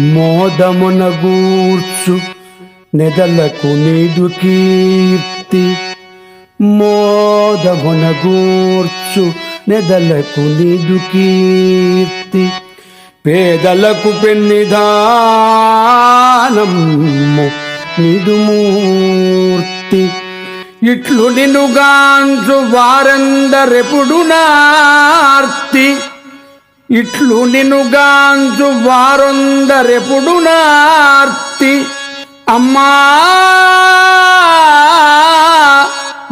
మోదమున గూర్చు నెదలకు నీదు కీర్తి. మోదమున గూర్చు నెదలకు నీదు కీర్తి. పేదలకు పెన్నిదానము నిదుమూర్తి ఇట్లు నిన్నుగాంచు వారందరెప్పుడు నార్తి. ఇట్లు నినుగాంచు వారొందరెపుడు నార్తి. అమ్మా!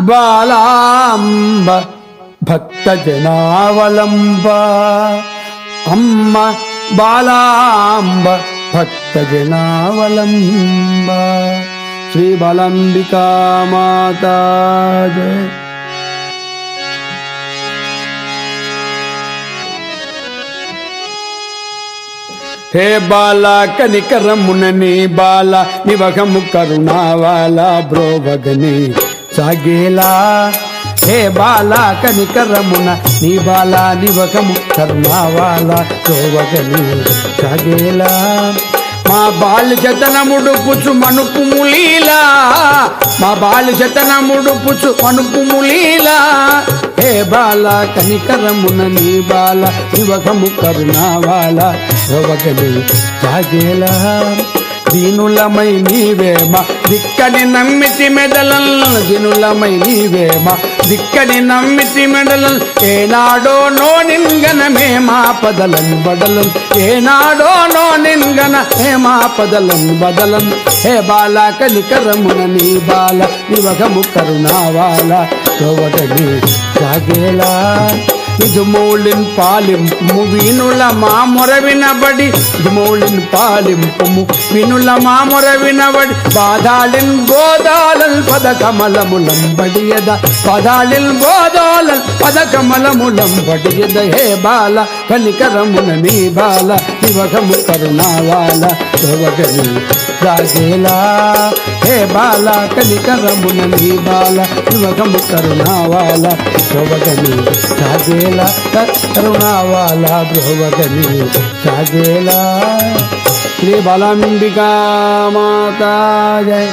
బాలాంబ భక్త జనావలంబ. అమ్మ బాలాంబ భక్త జనావలంబ. శ్రీ బలంబికా మాతా జయ హే బాల కనికరమునని బాల నివగము కరుణావాల బ్రోవగని సాగేలా. హే బాల కనికరమున నీ బాల నివగము కరుణావాల బ్రోవగని సాగేలా. మా బాలు జతనముడు పుచ్చు మనుపు ములీలా. మా బాలు జతనముడు పుచు మనుపు ములీలా హే బాల కనికరమున నీ బాల శివకము కరుణావాల రవగని జాగేలా దీనులమై నీవేమ దిక్కని నమ్మితి మెడలల్ దీనులమై నీవేమ దిక్కని నమ్మితి మెడలల్. ఏనాడో నో నిన్గన మేమా పదలన్ బడలన్ ఏనాడో నో నిన్గన మేమా పదలన్ బదలన్ హే బాల కనికరమున నీ బాల నివగము కరుణావాల. రవగని జాగేలా ఇది పాలింపు వినుల మా మొర వినబడి. ఇది పాలింపు వినుల మా మొర వినబడి. బాధాలిన్ గోదాల పద కమలములం బడియద పదాళిల్ గోదాలల్ పద కమలములం బడియద హే బాల కనికరమున నీ బాల యువకము కరుణావాల శివగని రాజేలా. హే బాల కనికరమున నీ బాల యువకము కరుణావాల శోభగని రాజేలా. కరుణావాల భ్రువగని రాజేలా. శ్రీ బాలాంబికా మాతా జయ